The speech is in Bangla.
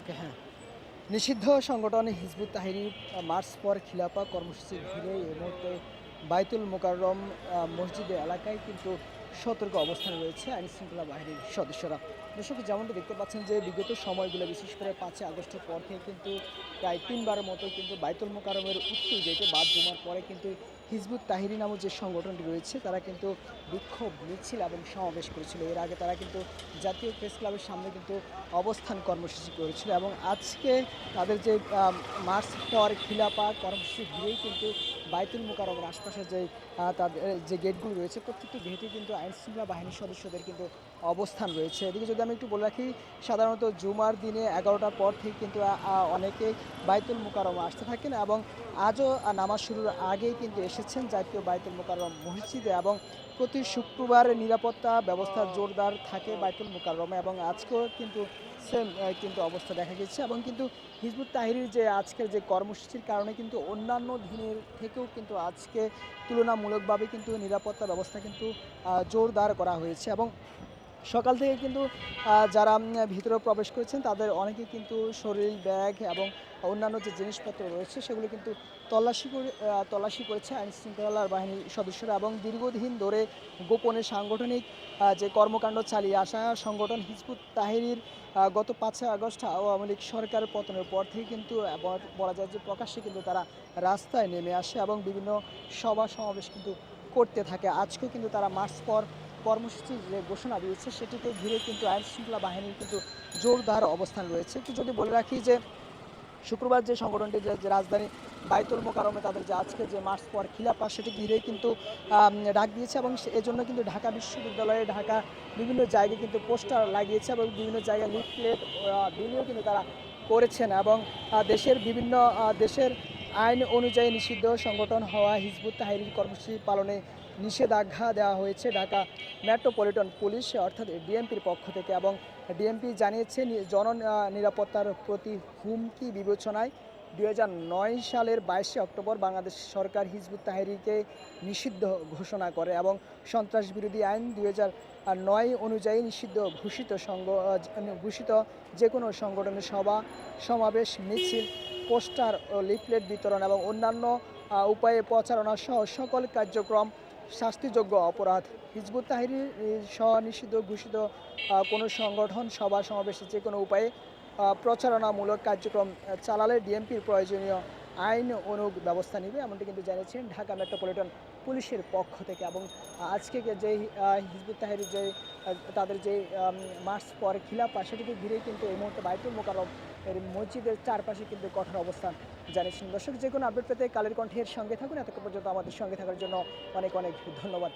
ওকে হ্যাঁ। নিষিদ্ধ সংগঠন হিজবুত তাহিরি মার্চ পর খিলাফা কর্মসূচি ঘিরে এই মুহূর্তে বাইতুল মোকাররম মসজিদের এলাকায় কিন্তু সতর্ক অবস্থানে রয়েছে আইন শৃঙ্খলা বাহিনীর সদস্যরা। দর্শক, যেমনটা দেখতে পাচ্ছেন যে বিগত সময়গুলো, বিশেষ করে পাঁচই আগস্টের পর থেকে কিন্তু প্রায় তিনবারের মতো কিন্তু বাইতুল মোকারমের উত্তর গেটে বাদ জমার পরে কিন্তু হিজবুত তাহিরি নামক যে সংগঠনটি রয়েছে, তারা কিন্তু বিক্ষোভ মিছিল এবং সমাবেশ করেছিল। এর আগে তারা কিন্তু জাতীয় প্রেস ক্লাবের সামনে কিন্তু অবস্থান কর্মসূচি করেছিল এবং আজকে তাদের যে মার্চ পর খিলাপা কর্মসূচি ঘিরেই কিন্তু বাইতুল মোকারমের আশপাশে যে তাদের, যে গেটগুলো রয়েছে, প্রত্যেকটি গেটে কিন্তু আইনশৃঙ্খলা বাহিনীর সদস্যদের কিন্তু অবস্থান রয়েছে। এদিকে যদি আমি একটু বলে রাখি, সাধারণত জুমার দিনে এগারোটার পর থেকে কিন্তু অনেকে বাইতুল মোকারম আসতে থাকেন এবং আজও নামাজ শুরুর আগেই কিন্তু এসেছেন জাতীয় বাইতুল মোকাররম মসজিদে এবং প্রতি শুক্রবার নিরাপত্তা ব্যবস্থা জোরদার থাকে বাইতুল মোকাররমে এবং আজকেও কিন্তু সেম কিন্তু অবস্থা দেখা গেছে এবং কিন্তু হিজবুত তাহিরির যে আজকের যে কর্মসূচির কারণে কিন্তু অন্যান্য দিনের থেকেও কিন্তু আজকে তুলনামূলকভাবে কিন্তু নিরাপত্তা ব্যবস্থা কিন্তু জোরদার করা হয়েছে এবং সকাল থেকে কিন্তু যারা ভিতরে প্রবেশ করেছেন, তাদের অনেকে কিন্তু শরীর, ব্যাগ এবং অন্যান্য যে জিনিসপত্র রয়েছে, সেগুলো কিন্তু তল্লাশি করে তল্লাশি করেছে আইন শৃঙ্খলার বাহিনীর সদস্যরা এবং দীর্ঘদিন ধরে গোপনে সাংগঠনিক যে কর্মকাণ্ড চালিয়ে আসা সংগঠন হিজবুত তাহিরির গত পাঁচই আগস্ট আওয়ামী লীগ সরকার পতনের পর থেকে কিন্তু বলা যায় যে প্রকাশ্যে কিন্তু তারা রাস্তায় নেমে আসে এবং বিভিন্ন সভা সমাবেশ কিন্তু করতে থাকে। আজকেও কিন্তু তারা মার্চ পর কর্মসূচির যে ঘোষণা দিয়েছে সেটিকে ঘিরে কিন্তু আইন শৃঙ্খলা বাহিনীর কিন্তু জোরদার অবস্থান রয়েছে। একটু যদি বলে রাখি যে, শুক্রবার যে সংগঠনটি, যে রাজধানী বাইতুল মোকারমে তাদের যে আজকে যে মার্চ পর খিলাপা সেটি ঘিরে কিন্তু ডাক দিয়েছে এবং এজন্য কিন্তু ঢাকা বিশ্ববিদ্যালয়ে, ঢাকা বিভিন্ন জায়গায় কিন্তু পোস্টার লাগিয়েছে এবং বিভিন্ন জায়গায় লিফলেট বিলিও কিন্তু তারা করেছেন এবং দেশের বিভিন্ন দেশের আইন অনুযায়ী নিষিদ্ধ সংগঠন হওয়া হিজবুত তাহিরির কর্মসূচি পালনে নিষেধাজ্ঞা দেওয়া হয়েছে ঢাকা মেট্রোপলিটন পুলিশ, অর্থাৎ ডিএমপির পক্ষ থেকে। এবং ডিএমপি জানিয়েছে জন নিরাপত্তার প্রতি হুমকি বিবেচনায় দুই হাজার নয় সালের বাইশে অক্টোবর বাংলাদেশ সরকার হিজবুত তাহিরিকে নিষিদ্ধ ঘোষণা করে এবং সন্ত্রাস বিরোধী আইন দুই নয় অনুযায়ী নিষিদ্ধ ঘোষিত সংগ ঘোষিত যে কোনো সংগঠনের সভা, সমাবেশ, মিছিল, পোস্টার ও লিফলেট বিতরণ এবং অন্যান্য উপায়ে প্রচারণা সহ সকল কার্যক্রম শাস্তিযোগ্য অপরাধ। হিজবুত তাহিরি সহ নিষিদ্ধ ঘোষিত কোনো সংগঠন, সভা, সমাবেশে যে কোনো উপায়ে প্রচারণামূলক কার্যক্রম চালালে ডিএমপির প্রয়োজনীয় আইন অনুগ ব্যবস্থা নেবে, এমনটি কিন্তু জানিয়েছেন ঢাকা মেট্রোপলিটন পুলিশের পক্ষ থেকে। এবং আজকে যে হিজবুত তাহের যে তাদের যে মার্চ পরে খিলাফা সেটিকে ঘিরে কিন্তু এই মুহূর্তে বাইতুল মোকারম এর মসজিদের চারপাশে কিন্তু কঠোর অবস্থান জানিয়েছেন। দর্শক, যে কোনো আপডেট পেতে কালের কণ্ঠের সঙ্গে থাকুন। এতক্ষণ পর্যন্ত আমাদের সঙ্গে থাকার জন্য অনেক অনেক ধন্যবাদ।